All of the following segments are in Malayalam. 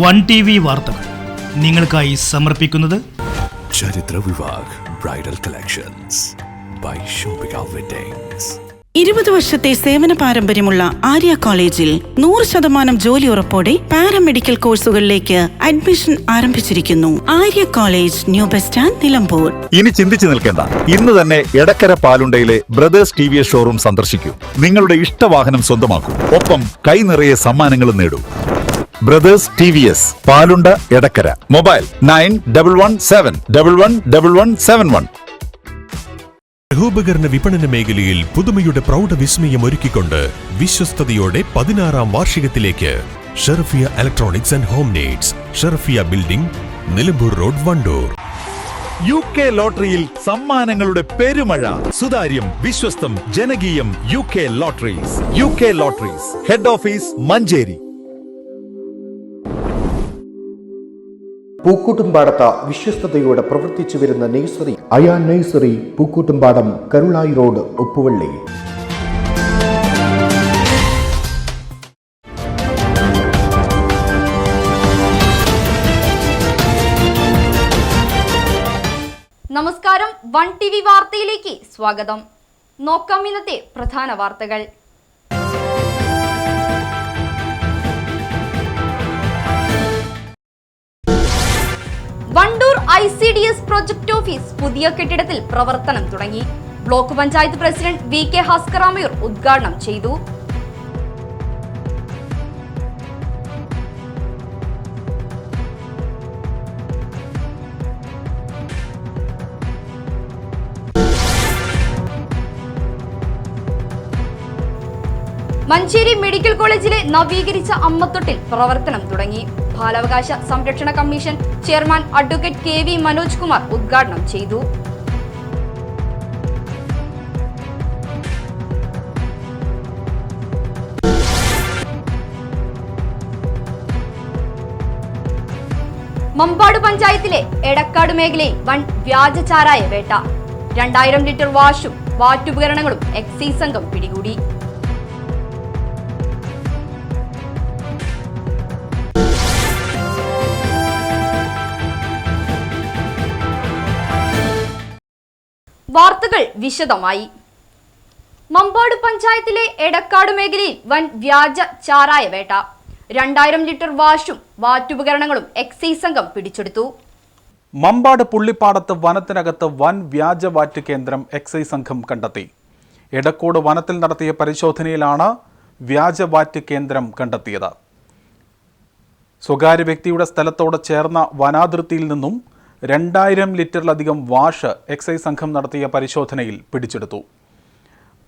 വൺ ടി വി വാർത്തകൾ നിങ്ങൾക്കായി സമർപ്പിക്കുന്നത് Charithra Vivah bridal collections by Shoppika weddings. ഇരുപത് വർഷത്തെ സേവന പാരമ്പര്യമുള്ള ആര്യ കോളേജിൽ നൂറ് ശതമാനം ജോലി ഉറപ്പോടെ പാരാമെഡിക്കൽ കോഴ്സുകളിലേക്ക് അഡ്മിഷൻ ആരംഭിച്ചിരിക്കുന്നു. Arya college new bus stand Nilambur. ഇനി ചിന്തിച്ചു നിൽക്കേണ്ട. ഇന്ന് തന്നെ Edakkara പാലുണ്ടയിലെ brothers T V S showroom സന്ദർശിക്കൂ. നിങ്ങളുടെ ഇഷ്ടവാഹനം സ്വന്തമാക്കൂ. ഒപ്പം കൈ നിറയെ സമ്മാനങ്ങളും നേടൂ. Brothers T V S Palunda Edakkara. Mobile nine double one seven double one double one seven one. ഗൃഹോപകരണ വിപണന മേഖലയിൽ പുതുമയുടെ പ്രൗഢ വിസ്മയം ഒരുക്കിക്കൊണ്ട് വിശ്വസ്തയോടെ പതിനാറാം വാർഷികത്തിലേക്ക് Sherfiya electronics and home needs Sherfiya building Nilambur road Wandoor. U K ലോട്ടറിയിൽ സമ്മാനങ്ങളുടെ പെരുമഴ സുതാര്യം വിശ്വസ്തം ജനകീയം U K lotteries U K lotteries head office Manjeri. പൂക്കൂട്ടുംപാടത്ത വിശ്വസ്തയോടെ പ്രവർത്തിച്ചു വരുന്ന nursery Ayan nursery Pookkottumpadam Karulai road Uppuvally. നമസ്കാരം വൺ ടി വി വാർത്തയിലേക്ക് സ്വാഗതം. നോക്കാം ഇന്നത്തെ പ്രധാന വാർത്തകൾ. I C D S project office പുതിയ കെട്ടിടത്തിൽ പ്രവർത്തനം തുടങ്ങി. Block panchayat president V K ഹസ്കറാമയൂർ ഉദ്ഘാടനം ചെയ്തു. മഞ്ചേരി മെഡിക്കൽ കോളേജിലെ നവീകരിച്ച അമ്മത്തൊട്ടിൽ പ്രവർത്തനം തുടങ്ങി. ബാലാവകാശ സംരക്ഷണ commission chairman advocate K V Manoj Kumar ഉദ്ഘാടനം ചെയ്തു. മമ്പാട് പഞ്ചായത്തിലെ എടക്കാട് മേഖലയിൽ വൻ വ്യാജചാരായ വേട്ട. രണ്ടായിരം ലിറ്റർ വാഷും വാറ്റുപകരണങ്ങളും എക്സൈസ് സംഘം പിടികൂടി. വാർത്തകൾ വിശദമായി. മമ്പാട് പഞ്ചായത്തിലെ എടക്കാട് മേഖലയിൽ വൻ വ്യാജ ചാരായ വേട്ട. രണ്ടായിരം ലിറ്റർ വാഷും വാറ്റുപകരണങ്ങളും എക്സൈസ് സംഘം പിടിച്ചെടുത്തു. മമ്പാട് പുള്ളിപ്പാടത്ത് വനത്തിനകത്ത് വൻ വ്യാജ വാറ്റ് കേന്ദ്രം എക്സൈസ് സംഘം കണ്ടെത്തി. എടക്കോട് വനത്തിൽ നടത്തിയ പരിശോധനയിലാണ് വ്യാജ വാറ്റ് കേന്ദ്രം കണ്ടെത്തിയത്. സ്വകാര്യ വ്യക്തിയുടെ സ്ഥലത്തോട് ചേർന്ന വനാതിർത്തിയിൽ നിന്നും രണ്ടായിരം ലിറ്ററിലധികം വാഷ് എക്സൈസ് സംഘം നടത്തിയ പരിശോധനയിൽ പിടിച്ചെടുത്തു.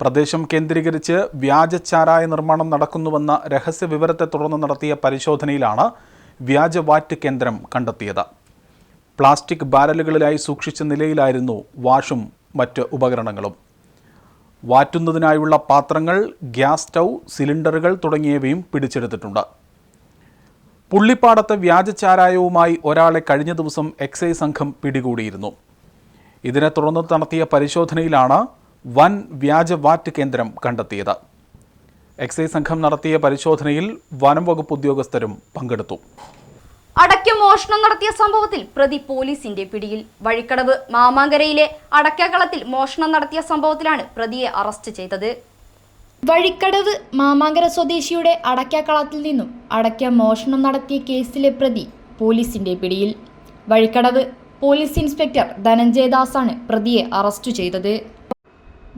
പ്രദേശം കേന്ദ്രീകരിച്ച് വ്യാജച്ചാരായ നിർമ്മാണം നടക്കുന്നുവെന്ന രഹസ്യ വിവരത്തെ തുടർന്ന് നടത്തിയ പരിശോധനയിലാണ് വ്യാജ വാറ്റ് കേന്ദ്രം കണ്ടെത്തിയത്. പ്ലാസ്റ്റിക് ബാരലുകളിലായി സൂക്ഷിച്ച നിലയിലായിരുന്നു വാഷും മറ്റ് ഉപകരണങ്ങളും. വാറ്റുന്നതിനായുള്ള പാത്രങ്ങൾ ഗ്യാസ് സ്റ്റൗ സിലിണ്ടറുകൾ തുടങ്ങിയവയും പിടിച്ചെടുത്തിട്ടുണ്ട്. പുള്ളിപ്പാടത്ത് വ്യാജചാരായവുമായി ഒരാളെ കഴിഞ്ഞ ദിവസം എക്സൈസ് സംഘം പിടികൂടിയിരുന്നു. ഇതിനെ തുടർന്ന് നടത്തിയ പരിശോധനയിലാണ് വൻ വ്യാജ വാറ്റ് കേന്ദ്രം കണ്ടെത്തിയത്. എക്സൈസ് സംഘം നടത്തിയ പരിശോധനയിൽ വനം വകുപ്പ് ഉദ്യോഗസ്ഥരും പങ്കെടുത്തു. അടയ്ക്ക മോഷണം നടത്തിയ സംഭവത്തിൽ പ്രതി പോലീസിന്റെ പിടിയിൽ. വഴിക്കടവ് മാമാങ്കരയിലെ അടയ്ക്കകളത്തിൽ മോഷണം നടത്തിയ സംഭവത്തിലാണ് പ്രതിയെ അറസ്റ്റ് ചെയ്തത്. വഴിക്കടവ് മാമാങ്കര സ്വദേശിയുടെ അടയ്ക്കാക്കളത്തിൽ നിന്നും അടയ്ക്ക മോഷണം നടത്തിയ കേസിലെ പ്രതി പോലീസിന്റെ പിടിയിൽ. വഴിക്കടവ് പോലീസ് ഇൻസ്പെക്ടർ ധനഞ്ജയ ദാസാണ് പ്രതിയെ അറസ്റ്റ് ചെയ്തത്.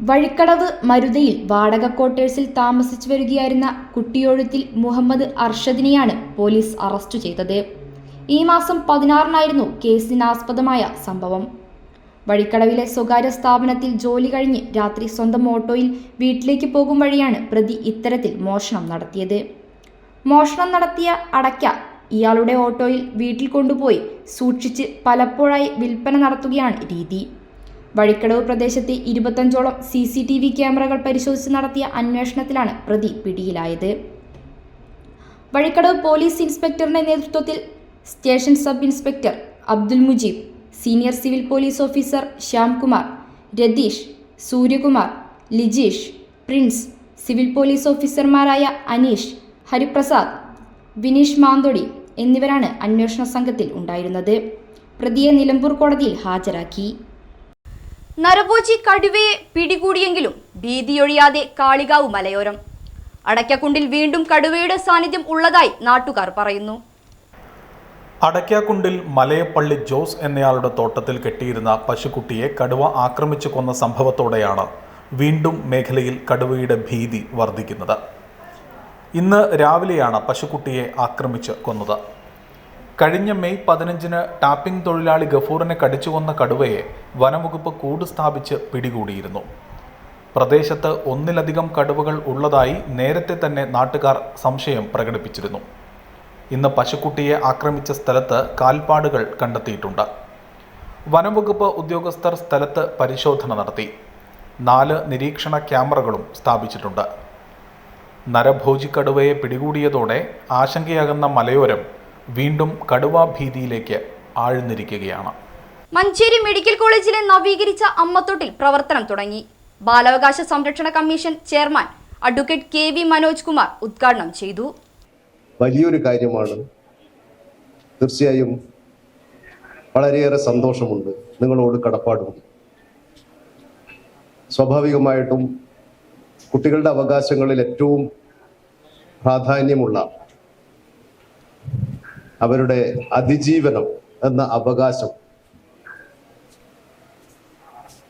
വഴിക്കടവ് മരുതയിൽ വാടക ക്വാർട്ടേഴ്സിൽ താമസിച്ചു വരികയായിരുന്ന കുട്ടിയോഴുത്തിൽ മുഹമ്മദ് അർഷദിനെയാണ് പോലീസ് അറസ്റ്റ് ചെയ്തത്. ഈ മാസം പതിനാറിനായിരുന്നു കേസിനാസ്പദമായ സംഭവം. വഴിക്കടവിലെ സ്വകാര്യ സ്ഥാപനത്തിൽ ജോലി കഴിഞ്ഞ് രാത്രി സ്വന്തം ഓട്ടോയിൽ വീട്ടിലേക്ക് പോകും വഴിയാണ് പ്രതി ഇത്തരത്തിൽ മോഷണം നടത്തിയത്. മോഷണം നടത്തിയ അടയ്ക്ക ഇയാളുടെ ഓട്ടോയിൽ വീട്ടിൽ കൊണ്ടുപോയി സൂക്ഷിച്ച് പലപ്പോഴായി വിൽപ്പന നടത്തുകയാണ് രീതി. വഴിക്കടവ് പ്രദേശത്തെ ഇരുപത്തഞ്ചോളം സി സി ടി വി ക്യാമറകൾ പരിശോധിച്ച് നടത്തിയ അന്വേഷണത്തിലാണ് പ്രതി പിടിയിലായത്. വഴിക്കടവ് പോലീസ് ഇൻസ്പെക്ടറിന്റെ നേതൃത്വത്തിൽ station sub inspector Abdul Mujeeb senior civil police officer Shyamkumar Ratheesh Suryakumar Lijeesh Prince civil police ഓഫീസർമാരായ അനീഷ് ഹരിപ്രസാദ് വിനീഷ് മാന്തോടി എന്നിവരാണ് അന്വേഷണ സംഘത്തിൽ ഉണ്ടായിരുന്നത്. പ്രതിയെ നിലമ്പൂർ കോടതിയിൽ ഹാജരാക്കി. നരഭോജി കടുവയെ പിടികൂടിയെങ്കിലും ഭീതിയൊഴിയാതെ കാളികാവ് മലയോരം. അടയ്ക്കക്കുണ്ടിൽ വീണ്ടും കടുവയുടെ സാന്നിധ്യം ഉള്ളതായി നാട്ടുകാർ പറയുന്നു. അടയ്ക്കാക്കുണ്ടിൽ മലയപ്പള്ളി ജോസ് എന്നയാളുടെ തോട്ടത്തിൽ കെട്ടിയിരുന്ന പശുക്കുട്ടിയെ കടുവ ആക്രമിച്ചു കൊന്ന സംഭവത്തോടെയാണ് വീണ്ടും മേഖലയിൽ കടുവയുടെ ഭീതി വർദ്ധിക്കുന്നത്. ഇന്ന് രാവിലെയാണ് പശുക്കുട്ടിയെ ആക്രമിച്ച് കൊന്നത്. കഴിഞ്ഞ മെയ് പതിനഞ്ചിന് ടാപ്പിംഗ് തൊഴിലാളി ഗഫൂറിനെ കടിച്ചു കൊന്ന കടുവയെ വനംവകുപ്പ് കൂട് സ്ഥാപിച്ച് പിടികൂടിയിരുന്നു. പ്രദേശത്ത് ഒന്നിലധികം കടുവകൾ ഉള്ളതായി നേരത്തെ തന്നെ നാട്ടുകാർ സംശയം പ്രകടിപ്പിച്ചിരുന്നു. ഇന്ന് പശുക്കുട്ടിയെ ആക്രമിച്ച സ്ഥലത്ത് കാൽപ്പാടുകൾ കണ്ടെത്തിയിട്ടുണ്ട്. വനംവകുപ്പ് ഉദ്യോഗസ്ഥർ സ്ഥലത്ത് പരിശോധന നടത്തി. നാല് നിരീക്ഷണ ക്യാമറകളും സ്ഥാപിച്ചിട്ടുണ്ട്. നരഭോജി കടുവയെ പിടികൂടിയതോടെ ആശങ്കയാകുന്ന മലയോരം വീണ്ടും കടുവാ ഭീതിയിലേക്ക് ആഴ്ന്നിരിക്കുകയാണ്. മഞ്ചേരി മെഡിക്കൽ കോളേജിലെ നവീകരിച്ച അമ്മത്തൊട്ടിൽ പ്രവർത്തനം തുടങ്ങി. ബാലാവകാശ സംരക്ഷണ commission chairman advocate K V Manoj Kumar ഉദ്ഘാടനം ചെയ്തു. വലിയൊരു കാര്യമാണ്. തീർച്ചയായും വളരെയേറെ സന്തോഷമുണ്ട്. നിങ്ങളോട് കടപ്പാടുമുണ്ട്. സ്വാഭാവികമായിട്ടും കുട്ടികളുടെ അവകാശങ്ങളിൽ ഏറ്റവും പ്രാധാന്യമുള്ള അവരുടെ അതിജീവനം എന്ന അവകാശം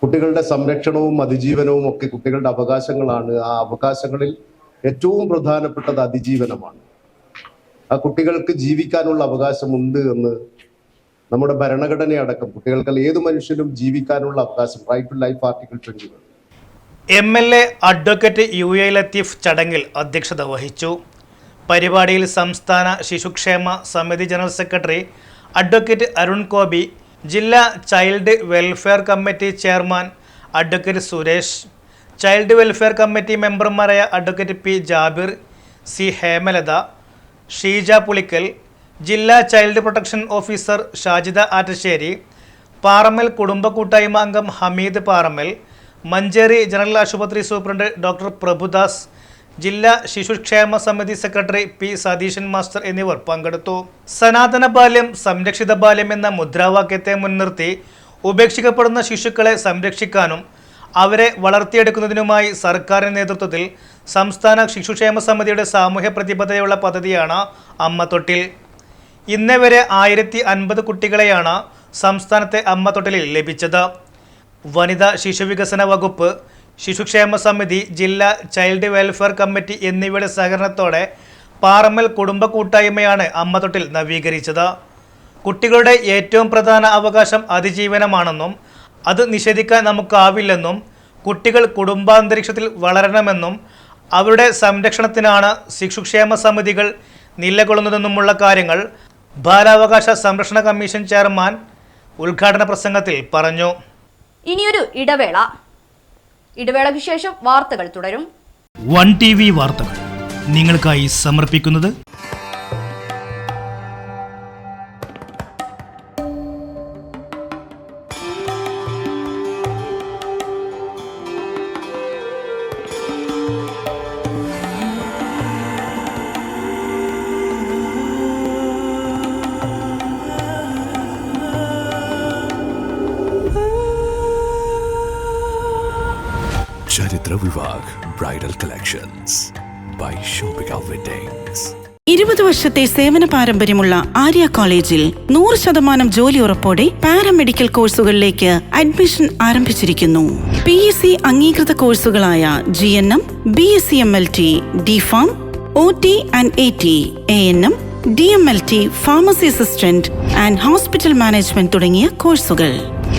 കുട്ടികളുടെ സംരക്ഷണവും അതിജീവനവും ഒക്കെ കുട്ടികളുടെ അവകാശങ്ങളാണ്. ആ അവകാശങ്ങളിൽ ഏറ്റവും പ്രധാനപ്പെട്ടത് അതിജീവനമാണ്. ആ കുട്ടികൾക്ക് ജീവിക്കാനുള്ള അവകാശമുണ്ട് എന്ന് നമ്മുടെ ഭരണഘടന അടക്കം കുട്ടികൾക്ക് ഏത് മനുഷ്യനും ജീവിക്കാനുള്ള അവകാശം right to life article twenty M L A advocate U A Latheef ചടങ്ങിൽ അധ്യക്ഷത വഹിച്ചു. പരിപാടിയിൽ സംസ്ഥാന ശിശുക്ഷേമ സമിതി general secretary advocate Arun Kobi ജില്ലാ child welfare committee chairman advocate Suresh child welfare committee മെമ്പർമാരായ advocate P Jabir C Hemalatha Sheeja Pulikkal ജില്ലാ child protection officer Shajida Attasseri Parammal കുടുംബ കൂട്ടായ്മ അംഗം ഹമീദ് പാറമ്മൽ മഞ്ചേരി ജനറൽ ആശുപത്രി സൂപ്രണ്ട് ഡോക്ടർ പ്രഭുദാസ് ജില്ലാ ശിശുക്ഷേമ സമിതി സെക്രട്ടറി പി സതീശൻ മാസ്റ്റർ എന്നിവർ പങ്കെടുത്തു. സനാതന ബാല്യം സംരക്ഷിത ബാല്യം എന്ന മുദ്രാവാക്യത്തെ മുൻനിർത്തി ഉപേക്ഷിക്കപ്പെടുന്ന ശിശുക്കളെ സംരക്ഷിക്കാനും അവരെ വളർത്തിയെടുക്കുന്നതിനുമായി സർക്കാരിന്റെ നേതൃത്വത്തിൽ സംസ്ഥാന ശിശുക്ഷേമ സമിതിയുടെ സാമൂഹ്യ പ്രതിബദ്ധതയുള്ള പദ്ധതിയാണ് അമ്മ തൊട്ടിൽ. ഇന്നേ വരെ ആയിരത്തി അൻപത് കുട്ടികളെയാണ് സംസ്ഥാനത്തെ അമ്മ തൊട്ടിലിൽ ലഭിച്ചത്. വനിതാ ശിശുവികസന വകുപ്പ് ശിശുക്ഷേമ സമിതി ജില്ലാ ചൈൽഡ് വെൽഫെയർ കമ്മിറ്റി എന്നിവയുടെ സഹകരണത്തോടെ പാറമ്മൽ കുടുംബ കൂട്ടായ്മയാണ് അമ്മ തൊട്ടിൽ നവീകരിച്ചത്. കുട്ടികളുടെ ഏറ്റവും പ്രധാന അവകാശം അതിജീവനമാണെന്നും അത് നിഷേധിക്കാൻ നമുക്കാവില്ലെന്നും കുട്ടികൾ കുടുംബാന്തരീക്ഷത്തിൽ വളരണമെന്നും അവരുടെ സംരക്ഷണത്തിനാണ് ശിശുക്ഷേമ സമിതികൾ നിലകൊള്ളുന്നതെന്നുമുള്ള കാര്യങ്ങൾ ബാലാവകാശ സംരക്ഷണ കമ്മീഷൻ ചെയർമാൻ ഉദ്ഘാടന പ്രസംഗത്തിൽ പറഞ്ഞു. ഇനിയൊരു ഇടവേള. ഇടവേളയ്ക്ക് ശേഷം വാർത്തകൾ തുടരും. വൺ ടി വി വാർത്തകൾ നിങ്ങൾക്കായി സമർപ്പിക്കുന്നത് കളക്ഷൻസ് ബൈ ഷോപ്പിക വെഡിങ്സ് ഇരുപത് വർഷത്തെ സേവന പാരമ്പര്യമുള്ള ആര്യ കോളേജിൽ നൂറ് ശതമാനം ജോലി ഉറപ്പോടെ പാരാമെഡിക്കൽ കോഴ്സുകളിലേക്ക് അഡ്മിഷൻ ആരംഭിച്ചിരിക്കുന്നു. പി എസ് സി അംഗീകൃത കോഴ്സുകളായ G N M B S C M L T D pharm O T and A T A N M D M L T pharmacy assistant and hospital management തുടങ്ങിയ കോഴ്സുകൾ.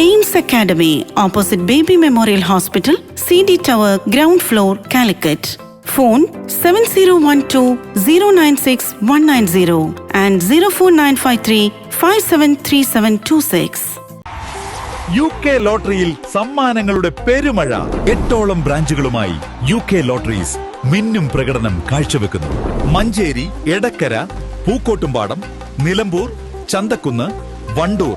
Aims academy opposite baby memorial hospital C D tower ground floor Calicut. Phone seven zero one two zero nine six one nine zero and zero four nine five three five seven three seven two six. U K ലോട്ടറിയിൽ സമ്മാനങ്ങളുടെ പെരുമഴ എട്ടോളം ബ്രാഞ്ചുകളുമായി യു കെ ലോട്ടറീസ് മിന്നും പ്രകടനം കാഴ്ചവെക്കുന്നു. മഞ്ചേരി എടക്കര പൂക്കോട്ടുംപാടം നിലമ്പൂർ ചന്തക്കുന്ന് വണ്ടൂർ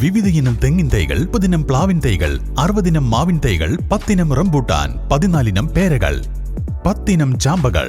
വിവിധ ഇനം തെങ്ങിൻ തൈകൾ മുപ്പതിനം പ്ലാവിൻ തൈകൾ അറുപതിനം മാവിൻ തൈകൾ പത്തിനം rambutan പതിനാലിനം പേരകൾ പത്തിനം ചാമ്പകൾ.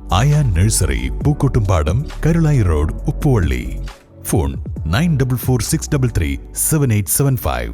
Ayan nursery Pookkottumpadam Karulai road Uppuvally. Phone nine double four six double three seven eight seven five.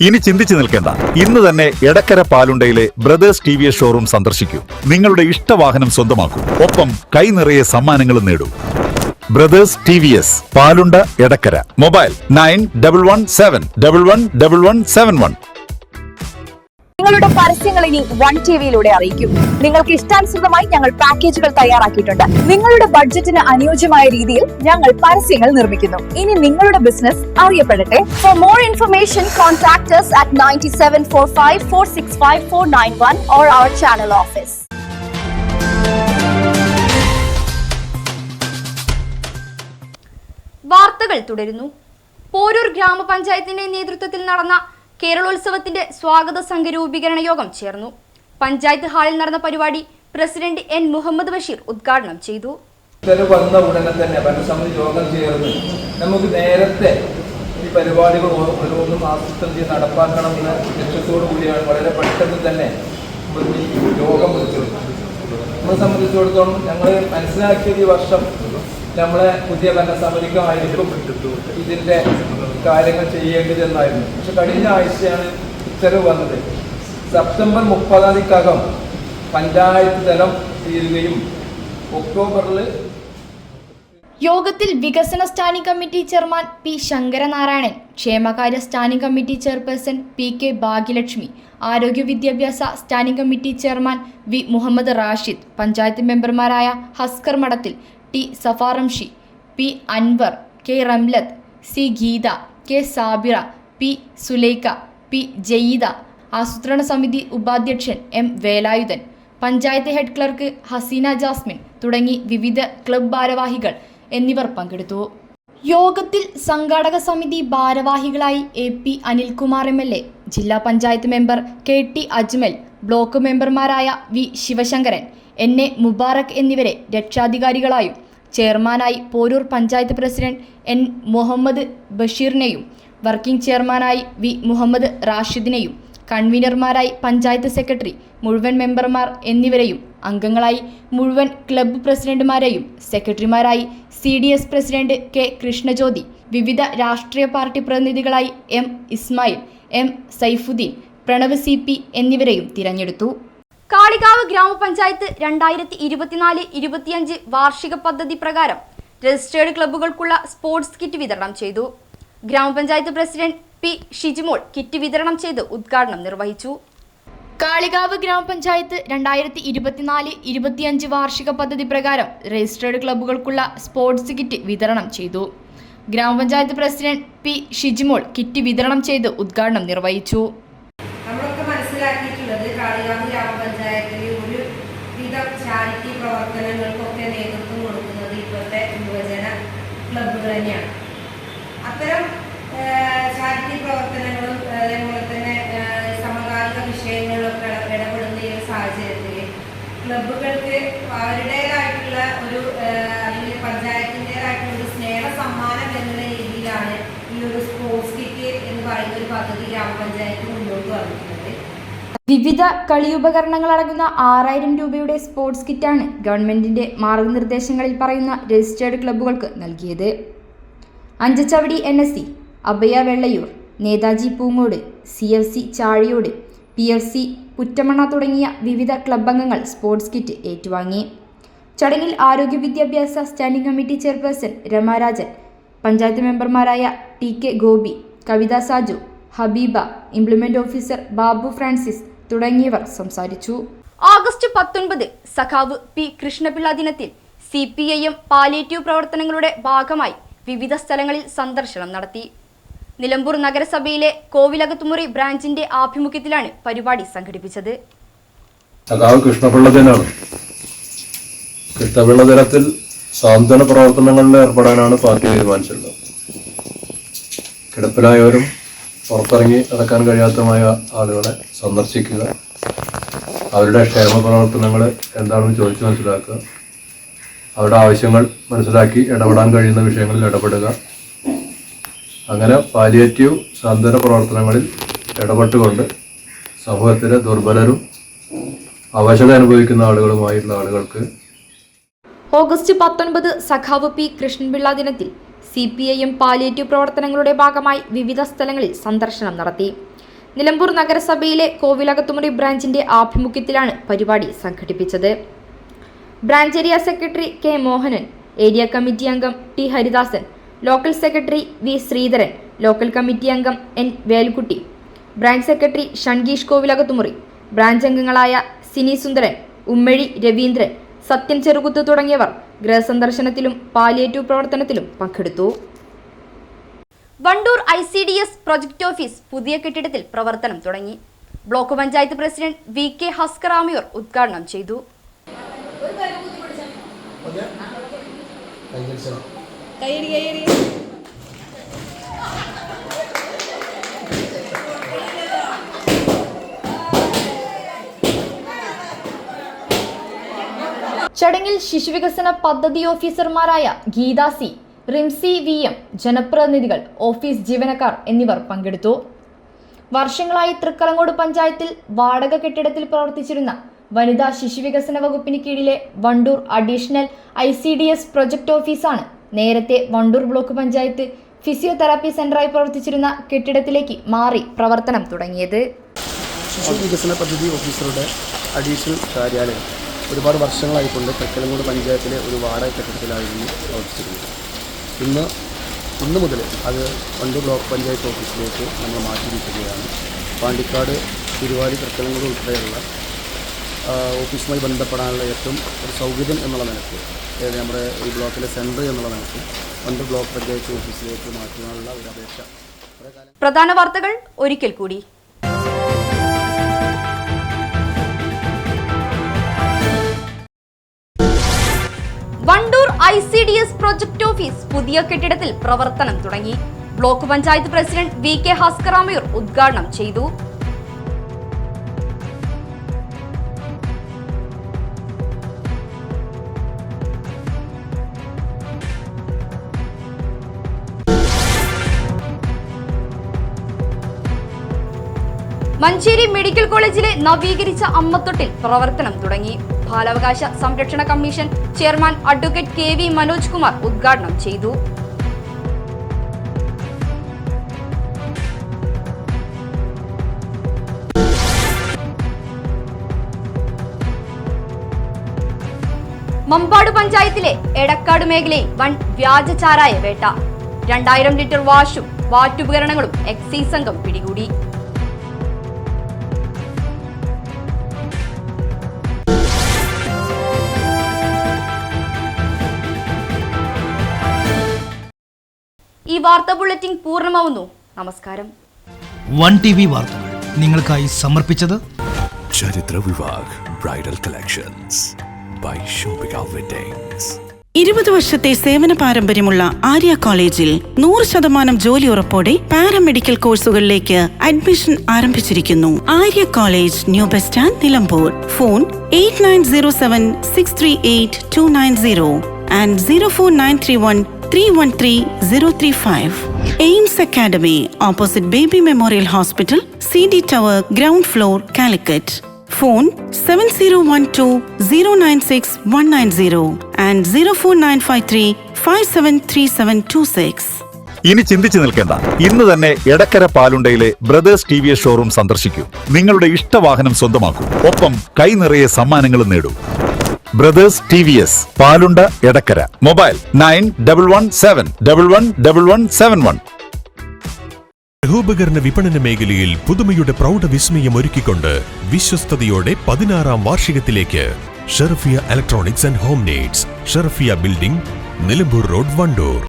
ഇനി ചിന്തിച്ചു നിൽക്കേണ്ട. ഇന്ന് തന്നെ Edakkara പാലുണ്ടയിലെ brothers T V S showroom സന്ദർശിക്കൂ. നിങ്ങളുടെ ഇഷ്ടവാഹനം സ്വന്തമാക്കൂ. ഒപ്പം കൈ നിറയെ സമ്മാനങ്ങളും നേടൂ. Brothers T V S Palunda Edakkara. Mobile nine double one seven double one double one seven one. നിങ്ങളുടെ പരസ്യങ്ങൾ ഇനി വൺ ടി വിയിലൂടെ അറിയിക്കും. നിങ്ങൾക്ക് ഇഷ്ടാനുസൃതമായി ഞങ്ങൾ പാക്കേജുകൾ തയ്യാറാക്കിയിട്ടുണ്ട്. നിങ്ങളുടെ ബഡ്ജറ്റിന് അനുയോജ്യമായ രീതിയിൽ ഞങ്ങൾ പരസ്യങ്ങൾ നിർമ്മിക്കുന്നു. ഇനി നിങ്ങളുടെ business അറിയപ്പെടട്ടെ. For more information contact at ninety seven four five four six five four nine one or our channel office വാർത്തകൾ പോരൂർ ഗ്രാമപഞ്ചായത്തിന്റെ നേതൃത്വത്തിൽ നടന്ന കേരളോത്സവത്തിന്റെ സ്വാഗത സംഘ രൂപീകരണ യോഗം ചേർന്നു. പഞ്ചായത്ത് ഹാളിൽ നടന്ന പരിപാടി പ്രസിഡന്റ് എൻ മുഹമ്മദ് ബഷീർ ഉദ്ഘാടനം ചെയ്തു. വന്ന ഉടനെ തന്നെ ഭരണസമിതി യോഗം ചേർന്ന് നമുക്ക് നേരത്തെ ഈ പരിപാടികൾ ഓരോന്നും ആസൂത്രണം ചെയ്ത് നടപ്പാക്കണമെന്ന ലക്ഷ്യത്തോടു കൂടിയാണ് വളരെ പെട്ടെന്ന് തന്നെ യോഗം വിളിച്ചു നമ്മളെ സംബന്ധിച്ചിടത്തോളം ഞങ്ങൾ മനസ്സിലാക്കിയത് ഈ വർഷം നമ്മളെ പുതിയ ഭരണസമിതിക്കുമായിരിക്കും ഇതിന്റെ കാര്യങ്ങൾ ചെയ്യേണ്ടതെന്നായിരുന്നു. പക്ഷെ കഴിഞ്ഞ ആഴ്ചയാണ് ഉത്തരവ് വന്നത്. സെപ്റ്റംബർ മുപ്പതാം തീയതിക്കകം പഞ്ചായത്ത് തലം തീരുകയും ഒക്ടോബറിൽ യോഗത്തിൽ വികസന standing committee chairman P Sankaranarayanan ക്ഷേമകാര്യ standing committee chairperson P K Bhagyalakshmi ആരോഗ്യ വിദ്യാഭ്യാസ standing committee chairman V Muhammad Rashid panchayat മെമ്പർമാരായ Haskar Madathil T Safaramshi P Anwar K Ramlath C Geetha K Sabira P Sulaikha P Jayeeda ആസൂത്രണ സമിതി ഉപാധ്യക്ഷൻ M Velayudhan panchayat head clerk Haseena Jasmine തുടങ്ങി വിവിധ ക്ലബ് ഭാരവാഹികൾ എന്നിവർ പങ്കെടുത്തു. യോഗത്തിൽ സംഘാടക സമിതി ഭാരവാഹികളായി A P Anilkumar M L A ജില്ലാ panchayat member K T Ajmal block മെമ്പർമാരായ V Sivasankaran N A Mubarak എന്നിവരെ രക്ഷാധികാരികളായും ചെയർമാനായി പോരൂർ പഞ്ചായത്ത് പ്രസിഡന്റ് എൻ മുഹമ്മദ് ബഷീറിനെയും വർക്കിംഗ് ചെയർമാനായി വി മുഹമ്മദ് റാഷിദിനെയും കൺവീനർമാരായി പഞ്ചായത്ത് സെക്രട്ടറി മുഴുവൻ മെമ്പർമാർ എന്നിവരെയും അംഗങ്ങളായി മുഴുവൻ ക്ലബ്ബ് പ്രസിഡന്റുമാരെയും സെക്രട്ടറിമാരായി C D S president K Krishnajyothi വിവിധ രാഷ്ട്രീയ party പ്രതിനിധികളായി M Ismail M Saifuddin Pranav C P എന്നിവരെയും തിരഞ്ഞെടുത്തു. കാളികാവ് ഗ്രാമപഞ്ചായത്ത് രണ്ടായിരത്തി ഇരുപത്തിനാല് ഇരുപത്തിയഞ്ച് വാർഷിക പദ്ധതി പ്രകാരം രജിസ്റ്റേർഡ് ക്ലബ്ബുകൾക്കുള്ള സ്പോർട്സ് കിറ്റ് വിതരണം ചെയ്തു. ഗ്രാമപഞ്ചായത്ത് പ്രസിഡന്റ് പി ഷിജിമോൾ കിറ്റ് വിതരണം ചെയ്ത് ഉദ്ഘാടനം നിർവഹിച്ചു. കാളികാവ് ഗ്രാമപഞ്ചായത്ത് രണ്ടായിരത്തി ഇരുപത്തിനാല് ഇരുപത്തിയഞ്ച് വാർഷിക പദ്ധതി പ്രകാരം രജിസ്റ്റേർഡ് ക്ലബ്ബുകൾക്കുള്ള സ്പോർട്സ് കിറ്റ് വിതരണം ചെയ്തു. ഗ്രാമപഞ്ചായത്ത് പ്രസിഡന്റ് പി ഷിജിമോൾ കിറ്റ് വിതരണം ചെയ്ത് ഉദ്ഘാടനം നിർവഹിച്ചു. നമ്മളൊക്കെ മനസ്സിലാക്കിയിട്ടുള്ളത് സാഹചര്യത്തിൽ ക്ലബുകൾക്ക് അവരുടേതായിട്ടുള്ള ഒരു അല്ലെങ്കിൽ പഞ്ചായത്തിന്റെതായിട്ടുള്ള ഒരു സ്നേഹ സമ്മാനം എന്നുള്ള രീതിയിലാണ് ഈ ഒരു സ്പോർട്സ് കിറ്റ് എന്ന് പറയുന്ന ഒരു പദ്ധതി ഗ്രാമപഞ്ചായത്ത് മുന്നോട്ട് വന്നിട്ടുള്ളത്. വിവിധ കളിയുപകരണങ്ങൾ അടങ്ങുന്ന ആറായിരം രൂപയുടെ സ്പോർട്സ് കിറ്റാണ് ഗവൺമെന്റിന്റെ മാർഗനിർദ്ദേശങ്ങളിൽ പറയുന്ന രജിസ്റ്റേർഡ് ക്ലബ്ബുകൾക്ക് നൽകിയത്. Anchachavadi N S C Abhaya Vellayur Netaji Poongode C F C Chazhiyode P F C Puttamanna തുടങ്ങിയ വിവിധ ക്ലബ് അംഗങ്ങൾ സ്പോർട്സ് കിറ്റ് ഏറ്റുവാങ്ങി. ചടങ്ങിൽ ആരോഗ്യ വിദ്യാഭ്യാസ standing committee chairperson Ramarajan panchayat മെമ്പർമാരായ T K Gopi Kavitha Saju Habeeba implement officer Babu Francis തുടങ്ങിയവർ സംസാരിച്ചു. ഓഗസ്റ്റ് പത്തൊൻപത് സഖാവ് പി കൃഷ്ണപിള്ള ദിനത്തിൽ C P I M palliative പ്രവർത്തനങ്ങളുടെ ഭാഗമായി വിവിധ സ്ഥലങ്ങളിൽ സന്ദർശനം നടത്തി. നിലമ്പൂർ നഗരസഭയിലെ കോവിലകത്തുമുറി ബ്രാഞ്ചിന്റെ ആഭിമുഖ്യത്തിലാണ് പരിപാടി സംഘടിപ്പിച്ചത്. സഖാവ് കൃഷ്ണപിള്ള ദിനാണ്. സാന്ത്വന പ്രവർത്തനങ്ങളിൽ ഏർപ്പെടാനാണ് പാർട്ടി തീരുമാനിച്ചിട്ടുള്ളത്. കിടപ്പിലായവരും പുറത്തിറങ്ങി നടക്കാൻ കഴിയാത്തതുമായ ആളുകളെ സന്ദർശിക്കുക അവരുടെ ക്ഷേമ പ്രവർത്തനങ്ങൾ എന്താണെന്ന് ചോദിച്ചു മനസ്സിലാക്കുക അവരുടെ ആവശ്യങ്ങൾ മനസ്സിലാക്കി ഇടപെടാൻ കഴിയുന്ന വിഷയങ്ങളിൽ ഇടപെടുക അങ്ങനെ പാലിയേറ്റീവ് സാന്ത്വന പ്രവർത്തനങ്ങളിൽ ഇടപെട്ടുകൊണ്ട് സമൂഹത്തിലെ ദുർബലരും അവശത അനുഭവിക്കുന്ന ആളുകളുമായിട്ടുള്ള ആളുകൾക്ക് ഓഗസ്റ്റ് പത്തൊൻപത് സഖാവ് പി കൃഷ്ണപിള്ള ദിനത്തിൽ സി പി ഐ പാലിയേറ്റീവ് പ്രവർത്തനങ്ങളുടെ ഭാഗമായി വിവിധ സ്ഥലങ്ങളിൽ സന്ദർശനം നടത്തി. നിലമ്പൂർ നഗരസഭയിലെ കോവിലകത്തുമുറി ബ്രാഞ്ചിന്റെ ആഭിമുഖ്യത്തിലാണ് പരിപാടി സംഘടിപ്പിച്ചത്. Branch area secretary K Mohanan area committee അംഗം T Haridasan local secretary V Sreedharan local committee അംഗം N Velkutty branch secretary Shangeesh Kovilakathumuri branch അംഗങ്ങളായ സിനി സുന്ദരൻ ഉമ്മഴി രവീന്ദ്രൻ സത്യൻ ചെറുകുത്ത് തുടങ്ങിയവർ ഗൃഹസന്ദർശനത്തിലും പാലിയേറ്റീവ് പ്രവർത്തനത്തിലും പങ്കെടുത്തു. Wandoor I C D S project office പുതിയ കെട്ടിടത്തിൽ പ്രവർത്തനം തുടങ്ങി. Block panchayat president V K ഹസ്കറാമിയോർ ഉദ്ഘാടനം ചെയ്തു. ചടങ്ങിൽ ശിശുവികസന പദ്ധതി ഓഫീസർമാരായ Geetha C Rimsi V M ജനപ്രതിനിധികൾ ഓഫീസ് ജീവനക്കാർ എന്നിവർ പങ്കെടുത്തു. വർഷങ്ങളായി തൃക്കലങ്ങോട് പഞ്ചായത്തിൽ വാടക കെട്ടിടത്തിൽ പ്രവർത്തിച്ചിരുന്ന വനിതാ ശിശുവികസന വകുപ്പിന് കീഴിലെ Wandoor additional I C D S project ഓഫീസാണ് നേരത്തെ വണ്ടൂർ ബ്ലോക്ക് പഞ്ചായത്ത് ഫിസിയോതെറാപ്പി സെന്ററായി പ്രവർത്തിച്ചിരുന്ന കെട്ടിടത്തിലേക്ക് മാറി പ്രവർത്തനം തുടങ്ങിയത്. വികസന പദ്ധതി ഓഫീസറുടെ അഡീഷണൽ കാര്യാലയം ഒരുപാട് വർഷങ്ങളായിക്കൊണ്ട് തെക്കലങ്ങോട് പഞ്ചായത്തിലെ ഒരു വാടക കെട്ടിടത്തിലായിരുന്നു പ്രവർത്തിച്ചിരുന്നത്. ഇന്ന് ഇന്ന് മുതൽ അത് വണ്ടൂർ ബ്ലോക്ക് പഞ്ചായത്ത് ഓഫീസിലേക്ക് നമ്മൾ മാറ്റിയിരിക്കുകയാണ്. പാണ്ടിക്കാട് തിരുവാലി തെക്കലങ്ങോട് ഉൾപ്പെടെയുള്ള ഓഫീസുമായി ബന്ധപ്പെടാനുള്ള ഏറ്റവും ഒരു സൗകര്യം എന്നുള്ള നിലയ്ക്ക് അതായത് നമ്മുടെ ഈ ബ്ലോക്കിലെ സെന്റർ എന്നുള്ള നിലയ്ക്ക് വണ്ടൂർ ബ്ലോക്ക് പഞ്ചായത്ത് ഓഫീസിലേക്ക് മാറ്റുവാനുള്ള ഒരു അപേക്ഷ. പ്രധാന വാർത്തകൾ ഒരിക്കൽ കൂടി. Wandoor I C D S project office പുതിയ കെട്ടിടത്തിൽ പ്രവർത്തനം തുടങ്ങി. Block panchayat president V K ഹാസ്കറാമയൂർ ഉദ്ഘാടനം ചെയ്തു. മഞ്ചേരി മെഡിക്കൽ കോളേജിലെ നവീകരിച്ച അമ്മത്തൊട്ടിൽ പ്രവർത്തനം തുടങ്ങി. ബാലാവകാശ സംരക്ഷണ commission chairman advocate K V Manoj Kumar ഉദ്ഘാടനം ചെയ്തു. മമ്പാട് പഞ്ചായത്തിലെ എടക്കാട് മേഖലയിൽ വൻ വ്യാജചാരായ വേട്ട. രണ്ടായിരം ലിറ്റർ വാഷും വാറ്റുപകരണങ്ങളും എക്സൈസ് സംഘം പിടികൂടി. വാർത്താ ബുള്ളറ്റിൻ പൂർണമാവുന്നു. നമസ്കാരം. വൺ ടി വി വാർത്തകൾ നിങ്ങൾക്കായി സമർപ്പിച്ചത് Charithra Vivah bridal collections by Shoppika weddings. ഇരുപത് വർഷത്തെ സേവന പാരമ്പര്യമുള്ള ആര്യ കോളേജിൽ നൂറ് ശതമാനം ജോലി ഉറപ്പോടെ പാരാമെഡിക്കൽ കോഴ്സുകളിലേക്ക് അഡ്മിഷൻ ആരംഭിച്ചിരിക്കുന്നു. Arya college new bus stand Nilambur. Phone eight nine zero seven six three eight two nine zero and zero four nine three one three one three zero three five Aims academy opposite baby memorial hospital C D tower ground floor Calicut phone seven zero one two zero nine six one nine zero and zero four nine five three five seven three seven two six ഇനി ചിന്തിച്ചു നിൽക്കേണ്ട. ഇന്ന് തന്നെ Edakkara പാലുണ്ടയിലെ brothers T V S showroom സന്ദർശിക്കൂ. നിങ്ങളുടെ ഇഷ്ടവാഹനം സ്വന്തമാക്കൂ. ഒപ്പം കൈ നിറയെ സമ്മാനങ്ങളും നേടൂ. Brothers T V S Palunda Edakkara. Mobile nine double one seven double one double one seven one. ഗൃഹോപകരണ വിപണന മേഖലയിൽ പുതുമയുടെ പ്രൗഢ വിസ്മയം ഒരുക്കിക്കൊണ്ട് വിശ്വസ്തയോടെ പതിനാറാം വാർഷികത്തിലേക്ക് Sherfiya electronics and home needs Sherfiya building Nilambur road Wandoor.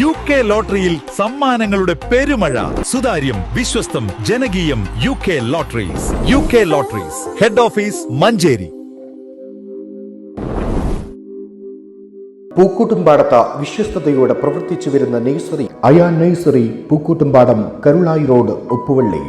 U K ലോട്ടറിയിൽ സമ്മാനങ്ങളുടെ പെരുമഴ സുതാര്യം വിശ്വസ്തം ജനകീയം U K lotteries. U K lotteries head office Manjeri. പൂക്കൂട്ടുംപാടത്ത് വിശ്വസ്തയോടെ പ്രവർത്തിച്ചു വരുന്ന nursery Ayan nursery Pookkottumpadam Karulai road Uppuvalli.